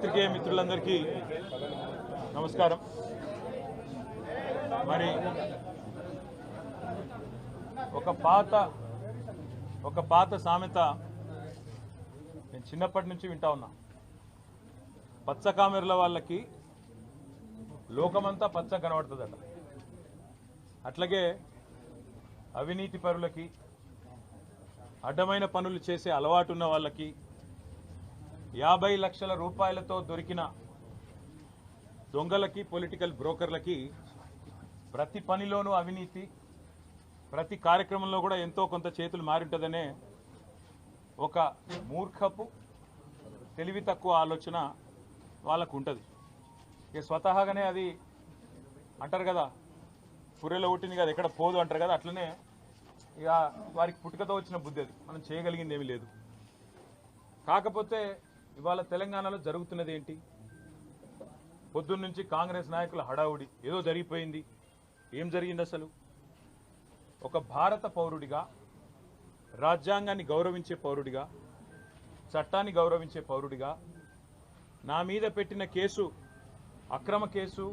పాత్రికేయ మిత్రులందరికీ నమస్కారం. మరి ఒక పాత ఒక పాత సామెత నేను చిన్నప్పటి నుంచి వింటా ఉన్నా. పచ్చకామెరుల వాళ్ళకి లోకమంతా పచ్చ కనబడుతుందట. అట్లాగే అవినీతి పరులకి అడ్డమైన పనులు చేసే అలవాటు ఉన్న వాళ్ళకి యాభై లక్షల రూపాయలతో దొరికిన దొంగలకి పొలిటికల్ బ్రోకర్లకి ప్రతి పనిలోనూ అవినీతి ప్రతి కార్యక్రమంలో కూడా ఎంతో కొంత చేతులు మారింటుందనే ఒక మూర్ఖపు తెలివి తక్కువ ఆలోచన వాళ్ళకు ఉంటుంది ఇక స్వతహాగానే అది అంటారు కదా పుర్రెలో పుట్టింది కదా ఎక్కడ పోదు అంటారు కదా అట్లనే ఇక వారికి పుట్టుకతో వచ్చిన బుద్ధి అది. మనం చేయగలిగింది ఏమీ లేదు. కాకపోతే ఇవాళ తెలంగాణలో జరుగుతున్నది ఏంటి? పొద్దున్నుంచి కాంగ్రెస్ నాయకుల హడావుడి ఏదో జరిగిపోయింది. ఏం జరిగింది అసలు? ఒక భారత పౌరుడిగా రాజ్యాంగాన్ని గౌరవించే పౌరుడిగా చట్టాన్ని గౌరవించే పౌరుడిగా నా మీద పెట్టిన కేసు అక్రమ కేసు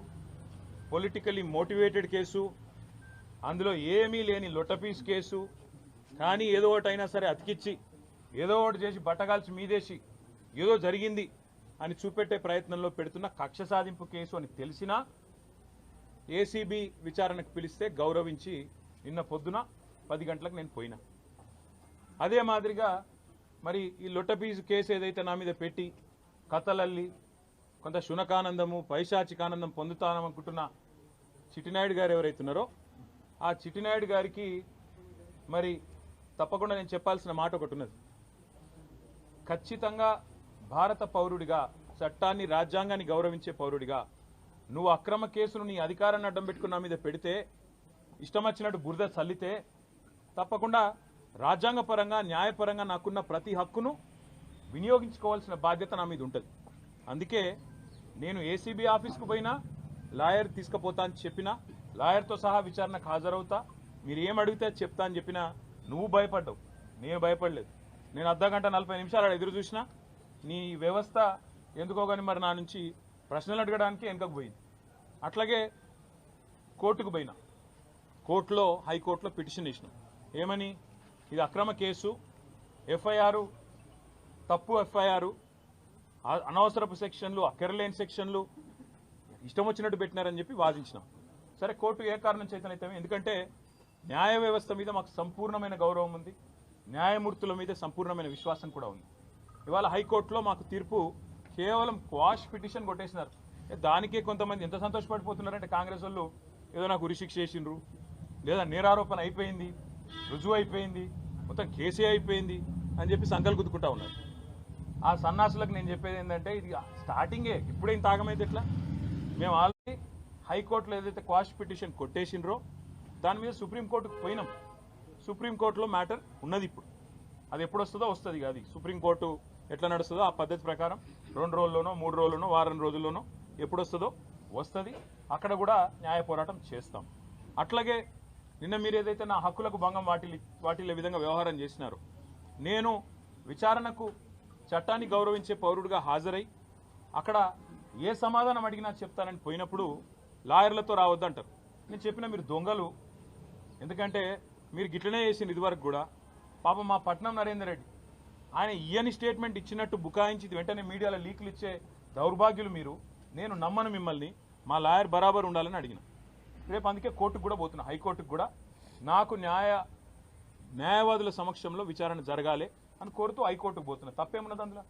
పొలిటికలీ మోటివేటెడ్ కేసు అందులో ఏమీ లేని లొట్టపీస్ కేసు కానీ ఏదో ఒకటి అయినా సరే అతికిచ్చి ఏదో ఒకటి చేసి బట్టగాల్చి మీదేసి ఏదో జరిగింది అని చూపెట్టే ప్రయత్నంలో పెడుతున్న కక్ష సాధింపు కేసు అని తెలిసినా ఏసీబీ విచారణకు పిలిస్తే గౌరవించి నిన్న పొద్దున పది గంటలకు నేను పోయినా. అదే మాదిరిగా మరి ఈ లొట్టపీజు కేసు ఏదైతే నా మీద పెట్టి కథలల్లి కొంత శునకానందము పైశాచికానందం పొందుతాననుకుంటున్న చిట్టినాయుడు గారు ఎవరైతున్నారో ఆ చిట్టినాయుడు గారికి మరి తప్పకుండా నేను చెప్పాల్సిన మాట ఒకటి ఉన్నది. ఖచ్చితంగా భారత పౌరుడిగా చట్టాన్ని రాజ్యాంగాన్ని గౌరవించే పౌరుడిగా నువ్వు అక్రమ కేసును నీ అధికారాన్ని అడ్డం పెట్టుకున్న మీద పెడితే ఇష్టం వచ్చినట్టు బురద చల్లితే తప్పకుండా రాజ్యాంగపరంగా న్యాయపరంగా నాకున్న ప్రతి హక్కును వినియోగించుకోవాల్సిన బాధ్యత నా మీద ఉంటుంది. అందుకే నేను ఏసీబీ ఆఫీస్కు పోయినా లాయర్ తీసుకుపోతా అని చెప్పినా లాయర్తో సహా విచారణకు హాజరవుతా మీరు ఏం అడిగితే చెప్తా అని చెప్పినా నువ్వు భయపడ్డావు. నేను భయపడలేదు. నేను అర్ధ గంట నలభై నిమిషాలు ఆడ ఎదురు చూసినా నీ వ్యవస్థ ఎందుకోగాని మరి నా నుంచి ప్రశ్నలు అడగడానికి వెనుకకు పోయింది. అట్లాగే కోర్టుకు పోయినా. కోర్టులో హైకోర్టులో పిటిషన్ ఇచ్చినాం ఏమని? ఇది అక్రమ కేసు. ఎఫ్ఐఆర్ తప్పు ఎఫ్ఐఆర్ అనవసరపు సెక్షన్లు అక్కరలేని సెక్షన్లు ఇష్టం వచ్చినట్టు పెట్టినారని చెప్పి వాదించినాం. సరే కోర్టు ఏ కారణం చేతనైతే ఎందుకంటే న్యాయ వ్యవస్థ మీద మాకు సంపూర్ణమైన గౌరవం ఉంది. న్యాయమూర్తుల మీద సంపూర్ణమైన విశ్వాసం కూడా ఉంది. ఇవాళ హైకోర్టులో మాకు తీర్పు కేవలం క్వాష్ పిటిషన్ కొట్టేసినారు. దానికే కొంతమంది ఎంత సంతోషపడిపోతున్నారంటే కాంగ్రెస్ వాళ్ళు ఏదో నాకు ఉరిశిక్ష చేసిండ్రు. లేదా నేరారోపణ అయిపోయింది రుజువు అయిపోయింది మొత్తం కేసే అయిపోయింది అని చెప్పి సంకలు గుద్దుకుంటా ఉన్నారు. ఆ సన్నాసులకు నేను చెప్పేది ఏంటంటే ఇది స్టార్టింగే ఇప్పుడేం తాగమైతే ఎట్లా? మేము ఆల్రెడీ హైకోర్టులో ఏదైతే క్వాష్ పిటిషన్ కొట్టేసిండ్రో దాని మీద సుప్రీంకోర్టుకు పోయినాం. సుప్రీంకోర్టులో మ్యాటర్ ఉన్నది ఇప్పుడు. అది ఎప్పుడు వస్తుందో వస్తుంది అది సుప్రీంకోర్టు ఎట్లా నడుస్తుందో ఆ పద్ధతి ప్రకారం రెండు రోజుల్లోనో మూడు రోజుల్లోనో వారం రోజుల్లోనో ఎప్పుడు వస్తుందో. వస్తుంది అక్కడ కూడా న్యాయ పోరాటం చేస్తాం. అట్లాగే నిన్న మీరు ఏదైతే నా హక్కులకు భంగం వాటిల్లి వాటిల్లే విధంగా వ్యవహారం చేసినారో నేను విచారణకు చట్టాన్ని గౌరవించే పౌరుడిగా హాజరై అక్కడ ఏ సమాధానం అడిగినా చెప్తానని పోయినప్పుడు లాయర్లతో రావద్దంటారు. నేను చెప్పిన మీరు దొంగలు. ఎందుకంటే మీరు గిట్లనే చేసింది ఇదివరకు కూడా. పాపం మా పట్నం నరేందర్ రెడ్డి ఆయన ఇయని స్టేట్మెంట్ ఇచ్చినట్టు బుకాయించి వెంటనే మీడియాలో లీకులు ఇచ్చే దౌర్భాగ్యులు మీరు. నేను నమ్మను మిమ్మల్ని. మా లాయర్ బరాబర్ ఉండాలని అడిగిన. రేపు అందుకే కోర్టుకు కూడా పోతున్నా. హైకోర్టుకు కూడా. నాకు న్యాయ న్యాయవాదుల సమక్షంలో విచారణ జరగాలి అని కోరుతూ హైకోర్టుకు పోతున్నా. తప్పేమున్నది అందులో?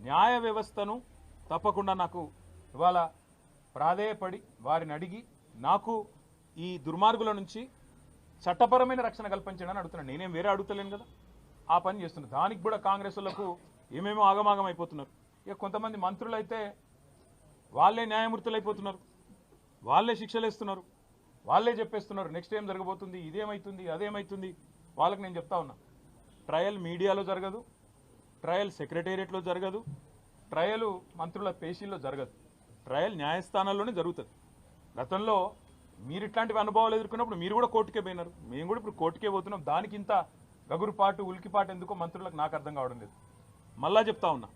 న్యాయ వ్యవస్థను తప్పకుండా నాకు ఇవాళ ప్రాధేయపడి వారిని అడిగి నాకు ఈ దుర్మార్గుల నుంచి చట్టపరమైన రక్షణ కల్పించడానికి అడుగుతున్నాను నేనేం వేరే అడుగుతలేను కదా. ఆ పని చేస్తున్నారు. దానికి కూడా కాంగ్రెస్ వాళ్ళకు ఏమేమో ఆగమాగం అయిపోతున్నారు. ఇక కొంతమంది మంత్రులు అయితే వాళ్ళే న్యాయమూర్తులు అయిపోతున్నారు వాళ్ళే శిక్షలు ఇస్తున్నారు వాళ్ళే చెప్పేస్తున్నారు నెక్స్ట్ ఏం జరగబోతుంది? ఇదేమైతుంది? అదేమైతుంది? వాళ్ళకి నేను చెప్తా ఉన్నా. ట్రయల్ మీడియాలో జరగదు ట్రయల్ సెక్రటేరియట్లో జరగదు ట్రయల్ మంత్రుల పేషీల్లో జరగదు. ట్రయల్ న్యాయస్థానాల్లోనే జరుగుతుంది. గతంలో మీరు ఇట్లాంటివి అనుభవాలు ఎదుర్కొన్నప్పుడు మీరు కూడా కోర్టుకే పోయినారు. మేము కూడా ఇప్పుడు కోర్టుకే పోతున్నాం. దానికి ఇంత గగురుపాటు ఉలికిపాటు ఎందుకో మంత్రులకు నాకు అర్థం కావడం లేదు. మళ్ళా చెప్తా ఉన్నా.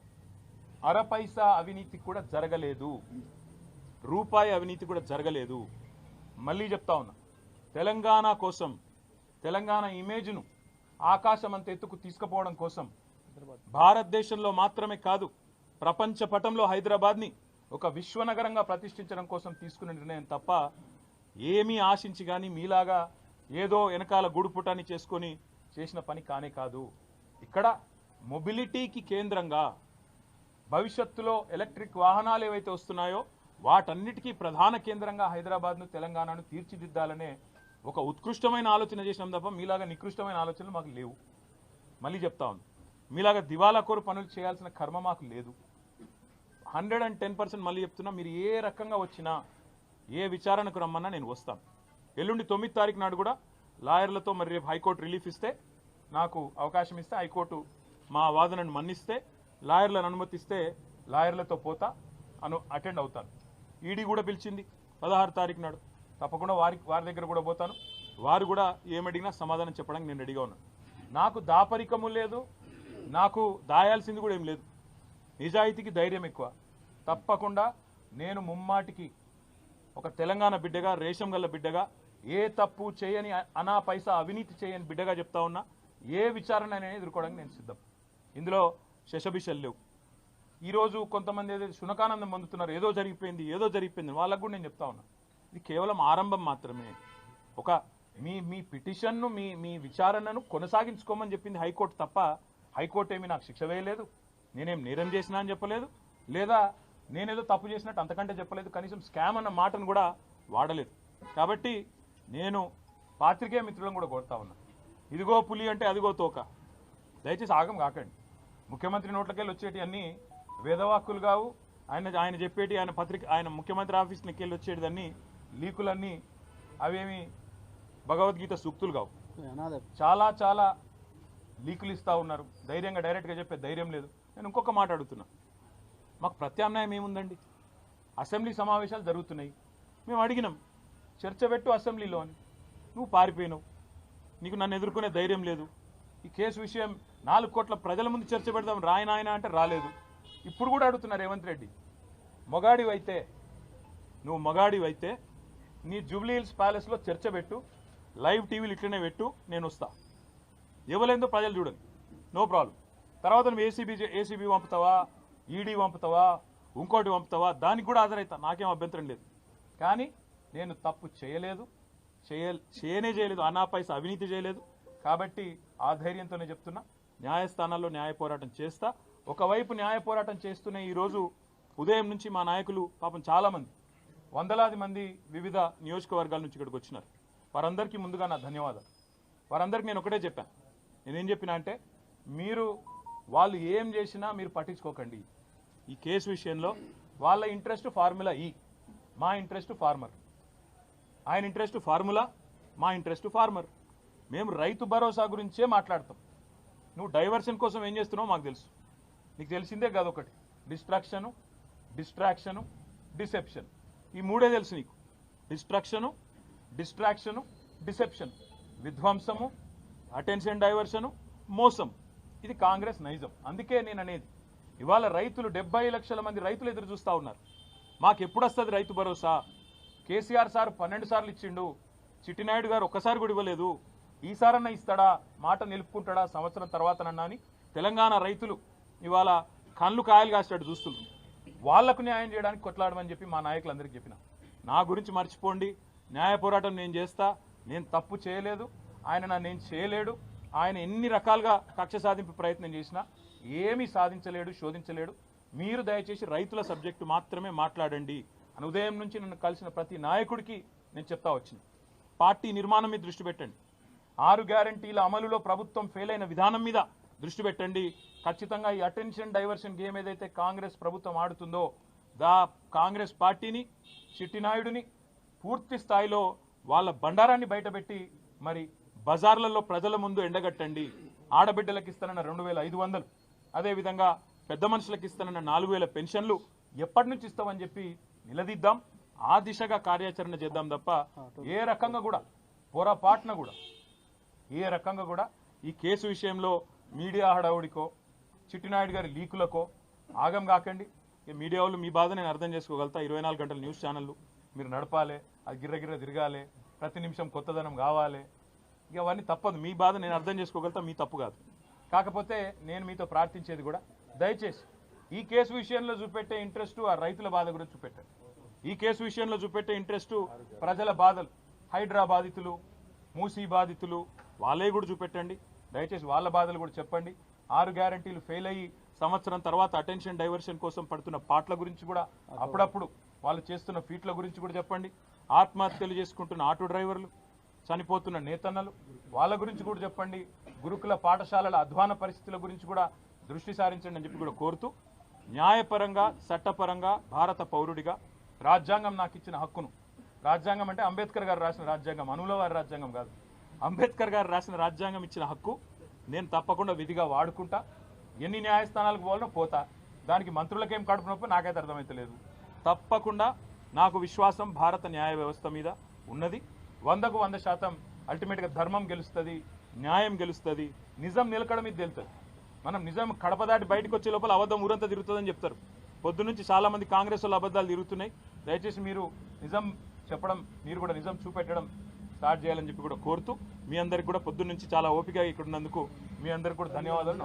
అర పైసా అవినీతి కూడా జరగలేదు. రూపాయి అవినీతి కూడా జరగలేదు. మళ్ళీ చెప్తా ఉన్నా. తెలంగాణ కోసం తెలంగాణ ఇమేజ్ను ఆకాశం అంత ఎత్తుకు తీసుకుపోవడం కోసం భారతదేశంలో మాత్రమే కాదు ప్రపంచ పటంలో హైదరాబాద్ని ఒక విశ్వనగరంగా ప్రతిష్ఠించడం కోసం తీసుకున్న నిర్ణయం తప్ప ఏమీ ఆశించి కానీ మీలాగా ఏదో వెనకాల గుడుపుటాన్ని చేసుకొని చేసిన పని కానే కాదు. ఇక్కడ మొబిలిటీకి కేంద్రంగా భవిష్యత్తులో ఎలక్ట్రిక్ వాహనాలు ఏవైతే వస్తున్నాయో వాటన్నిటికీ ప్రధాన కేంద్రంగా హైదరాబాద్ను తెలంగాణను తీర్చిదిద్దాలనే ఒక ఉత్కృష్టమైన ఆలోచన చేసినాం తప్ప మీలాగా నికృష్టమైన ఆలోచనలు మాకు లేవు. మళ్ళీ చెప్తా ఉంది మీలాగా దివాలా కోరు పనులు చేయాల్సిన కర్మ మాకు లేదు. హండ్రెడ్ అండ్ టెన్ పర్సెంట్ మళ్ళీ చెప్తున్నా మీరు ఏ రకంగా వచ్చినా ఏ విచారణకు రమ్మన్నా నేను వస్తాను. ఎల్లుండి తొమ్మిది తారీఖు నాడు కూడా లాయర్లతో మరి రేపు హైకోర్టు రిలీఫ్ ఇస్తే నాకు అవకాశం ఇస్తే హైకోర్టు మా వాదనను మన్నిస్తే లాయర్లను అనుమతిస్తే లాయర్లతో పోతా అను అటెండ్ అవుతాను. ఈడీ కూడా పిలిచింది పదహారు తారీఖు నాడు. తప్పకుండా వారి వారి దగ్గర కూడా పోతాను. వారు కూడా ఏమడిగినా సమాధానం చెప్పడానికి నేను రెడీగా ఉన్నాను. నాకు దాపరికము లేదు నాకు దాయాల్సింది కూడా ఏం లేదు. నిజాయితీకి ధైర్యం ఎక్కువ. తప్పకుండా నేను ముమ్మాటికి ఒక తెలంగాణ బిడ్డగా రేషం గల్ల బిడ్డగా ఏ తప్పు చేయని అనా పైసా అవినీతి చేయని బిడ్డగా చెప్తా ఉన్నా ఏ విచారణ అనేది ఎదుర్కోవడానికి నేను సిద్ధం. ఇందులో శశబిషలు లేవు. ఈరోజు కొంతమంది ఏదో శునకానందం పొందుతున్నారు ఏదో జరిగిపోయింది ఏదో జరిగిపోయింది వాళ్ళకు కూడా నేను చెప్తా ఉన్నా. ఇది కేవలం ఆరంభం మాత్రమే. ఒక మీ మీ పిటిషన్ను మీ మీ విచారణను కొనసాగించుకోమని చెప్పింది హైకోర్టు తప్ప హైకోర్టు ఏమీ నాకు శిక్ష వేయలేదు. నేనేం నేరం చేసినా అని చెప్పలేదు. లేదా నేనేదో తప్పు చేసినట్టు అంతకంటే చెప్పలేదు. కనీసం స్కామ్ అన్న మాటను కూడా వాడలేదు. కాబట్టి నేను పాత్రికేయ మిత్రులను కూడా కోరుతా ఉన్నా. ఇదిగో పులి అంటే అదిగో తోక. దయచేసి ఆగం కాకండి. ముఖ్యమంత్రి నోట్లకెళ్ళి వచ్చేటి అన్ని వేదవాక్కులు కావు. ఆయన ఆయన చెప్పేటి ఆయన పత్రిక ఆయన ముఖ్యమంత్రి ఆఫీస్కి వెళ్ళి వచ్చేటిదన్నీ లీకులన్నీ అవేమి భగవద్గీత సూక్తులు కావు. చాలా చాలా లీకులు ఇస్తా ఉన్నారు. ధైర్యంగా డైరెక్ట్గా చెప్పే ధైర్యం లేదు. నేను ఇంకొక మాట అడుగుతున్నా. మాకు ప్రత్యామ్నాయం ఏముందండి? అసెంబ్లీ సమావేశాలు జరుగుతున్నాయి. మేము అడిగినాం. చర్చ పెట్టు అసెంబ్లీలో అని. నువ్వు పారిపోయినావు. నీకు నన్ను ఎదుర్కొనే ధైర్యం లేదు. ఈ కేసు విషయం నాలుగు కోట్ల ప్రజల ముందు చర్చ పెడదాం రాయనాయన అంటే రాలేదు. ఇప్పుడు కూడా అడుగుతున్నారు రేవంత్ రెడ్డి. మొగాడివైతే నువ్వు మొగాడివైతే నీ జూబ్లీ హిల్స్ ప్యాలెస్లో చర్చ పెట్టు లైవ్ టీవీలు ఇట్లనే పెట్టు నేను వస్తా. ఇవ్వలేందో ప్రజలు చూడండి. No problem. తర్వాత నువ్వు ఏసీబీ ఏసీబీ పంపుతావా ఈడీ పంపుతావా ఇంకోటి పంపుతావా దానికి కూడా హాజరవుతా. నాకేం అభ్యంతరం లేదు. కానీ నేను తప్పు చేయలేదు చేయ చేయనే చేయలేదు అనాపైసా అవినీతి చేయలేదు. కాబట్టి ఆ ధైర్యంతోనే చెప్తున్నా న్యాయస్థానాల్లో న్యాయ పోరాటం చేస్తా. ఒకవైపు న్యాయ పోరాటం చేస్తూనే ఈరోజు ఉదయం నుంచి మా నాయకులు పాపం చాలామంది వందలాది మంది వివిధ నియోజకవర్గాల నుంచి ఇక్కడికి వచ్చినారు. వారందరికీ ముందుగా నా ధన్యవాదాలు. వారందరికీ నేను ఒకటే చెప్పాను. నేనేం చెప్పినా అంటే మీరు వాళ్ళు ఏం చేసినా మీరు పట్టించుకోకండి. ఈ కేసు విషయంలో వాళ్ళ ఇంట్రెస్ట్ ఫార్ములా ఈ మా ఇంట్రెస్ట్ ఫార్మర్. ఆయన ఇంట్రెస్ట్ ఫార్ములా మా ఇంట్రెస్ట్ ఫార్మర్ మేము రైతు భరోసా గురించే మాట్లాడతాం. నువ్వు డైవర్షన్ కోసం ఏం చేస్తున్నావు మాకు తెలుసు. నీకు తెలిసిందే కాదు ఒకటి. డిస్ట్రాక్షను డిస్ట్రాక్షను డిసెప్షన్ ఈ మూడే తెలుసు నీకు. డిస్ట్రాక్షను డిస్ట్రాక్షను డిసెప్షన్ విధ్వంసము అటెన్షన్ డైవర్షను మోసం. ఇది కాంగ్రెస్ నైజం. అందుకే నేను అనేది. ఇవాళ రైతులు డెబ్బై లక్షల మంది రైతులు ఎదురు చూస్తూ ఉన్నారు. మాకు ఎప్పుడు వస్తుంది రైతు భరోసా? కేసీఆర్ సార్ పన్నెండు సార్లు ఇచ్చిండు. చిట్టినాయుడు గారు ఒక్కసారి కూడా ఇవ్వలేదు. ఈసారన్నా ఇస్తాడా? మాట నిలుపుకుంటాడా? సంవత్సరం తర్వాతనన్నా అని తెలంగాణ రైతులు ఇవాళ కళ్ళు కాయలు కాసేటట్టు చూస్తున్నారు. వాళ్ళకు న్యాయం చేయడానికి కొట్లాడమని చెప్పి మా నాయకులందరికీ చెప్పిన. నా గురించి మర్చిపోండి. న్యాయ పోరాటం నేను చేస్తా. నేను తప్పు చేయలేదు. ఆయన నన్ను నేను చేయలేడు. ఆయన ఎన్ని రకాలుగా కక్ష సాధింపు ప్రయత్నం చేసినా ఏమీ సాధించలేడు శోధించలేడు. మీరు దయచేసి రైతుల సబ్జెక్టు మాత్రమే మాట్లాడండి. అని ఉదయం నుంచి నన్ను కలిసిన ప్రతి నాయకుడికి నేను చెప్తా వచ్చిన పార్టీ నిర్మాణం మీద దృష్టి పెట్టండి. ఆరు గ్యారంటీల అమలులో ప్రభుత్వం ఫెయిల్ అయిన విధానం మీద దృష్టి పెట్టండి. ఖచ్చితంగా ఈ అటెన్షన్ డైవర్షన్ గేమ్ ఏదైతే కాంగ్రెస్ ప్రభుత్వం ఆడుతుందో దా కాంగ్రెస్ పార్టీని చిట్టినాయుడిని పూర్తి స్థాయిలో వాళ్ళ బండారాన్ని బయటపెట్టి మరి బజార్లలో ప్రజల ముందు ఎండగట్టండి. ఆడబిడ్డలకు ఇస్తానన్న రెండు వేల ఐదు వందలు అదేవిధంగా పెద్ద మనుషులకు ఇస్తానన్న నాలుగు వేల పెన్షన్లు ఎప్పటి నుంచి ఇస్తామని చెప్పి నిలదీద్దాం ఆ దిశగా కార్యాచరణ చేద్దాం తప్ప ఏ రకంగా కూడా పొరపాటున కూడా ఏ రకంగా కూడా ఈ కేసు విషయంలో మీడియా హడావుడికో చిట్టినాయుడు గారి లీకులకో ఆగం కాకండి. ఇక మీడియా వాళ్ళు మీ బాధ నేను అర్థం చేసుకోగలుగుతా. ఇరవై నాలుగు గంటల న్యూస్ ఛానళ్ళు మీరు నడపాలి అది గిర్ర గిర్ర తిరగాలి ప్రతి నిమిషం కొత్తదనం కావాలి. ఇక అవన్నీ తప్పదు. మీ బాధ నేను అర్థం చేసుకోగలుగుతా మీ తప్పు కాదు. కాకపోతే నేను మీతో ప్రార్థించేది కూడా దయచేసి ఈ కేసు విషయంలో చూపెట్టే ఇంట్రెస్ట్ ఆ రైతుల బాధ కూడా చూపెట్టారు. ఈ కేసు విషయంలో చూపెట్టే ఇంట్రెస్ట్ ప్రజల బాధలు. హైడ్రా బాధితులు మూసీ బాధితులు వాళ్ళే కూడా చూపెట్టండి. దయచేసి వాళ్ళ బాధలు కూడా చెప్పండి. ఆరు గ్యారంటీలు ఫెయిల్ అయ్యి సంవత్సరం తర్వాత అటెన్షన్ డైవర్షన్ కోసం పడుతున్న పాటల గురించి కూడా అప్పుడప్పుడు వాళ్ళు చేస్తున్న ఫీట్ల గురించి కూడా చెప్పండి. ఆత్మహత్యలు చేసుకుంటున్న ఆటో డ్రైవర్లు చనిపోతున్న నేతన్నలు వాళ్ళ గురించి కూడా చెప్పండి. గురుకుల పాఠశాలల అధ్వాన పరిస్థితుల గురించి కూడా దృష్టి సారించండి అని చెప్పి కూడా కోరుతూ న్యాయపరంగా చట్టపరంగా భారత పౌరుడిగా రాజ్యాంగం నాకు ఇచ్చిన హక్కును. రాజ్యాంగం అంటే అంబేద్కర్ గారు రాసిన రాజ్యాంగం అనుల వారి రాజ్యాంగం కాదు. అంబేద్కర్ గారు రాసిన రాజ్యాంగం ఇచ్చిన హక్కు నేను తప్పకుండా విధిగా వాడుకుంటా. ఎన్ని న్యాయస్థానాలకు పోవాలో పోతా. దానికి మంత్రులకేం కడుపు నొప్పి నాకైతే అర్థమైతలేదు. తప్పకుండా నాకు విశ్వాసం భారత న్యాయ వ్యవస్థ మీద ఉన్నది. వందకు వంద శాతం అల్టిమేట్గా ధర్మం గెలుస్తుంది న్యాయం గెలుస్తుంది నిజం నిలకడం మీద తెలుతుంది. మనం నిజం కడప దాటి బయటకు వచ్చే లోపల అబద్ధం ఊరంతా తిరుగుతుందని చెప్తారు. పొద్దునుంచి చాలామంది కాంగ్రెస్ వాళ్ళు అబద్ధాలు తిరుగుతున్నాయి. దయచేసి మీరు నిజం చెప్పడం మీరు కూడా నిజం చూపెట్టడం స్టార్ట్ చేయాలని చెప్పి కూడా కోరుతూ మీ అందరికి కూడా పొద్దున్నుంచి చాలా ఓపిక ఇక్కడ ఉన్నందుకు మీ అందరికి కూడా ధన్యవాదాలు.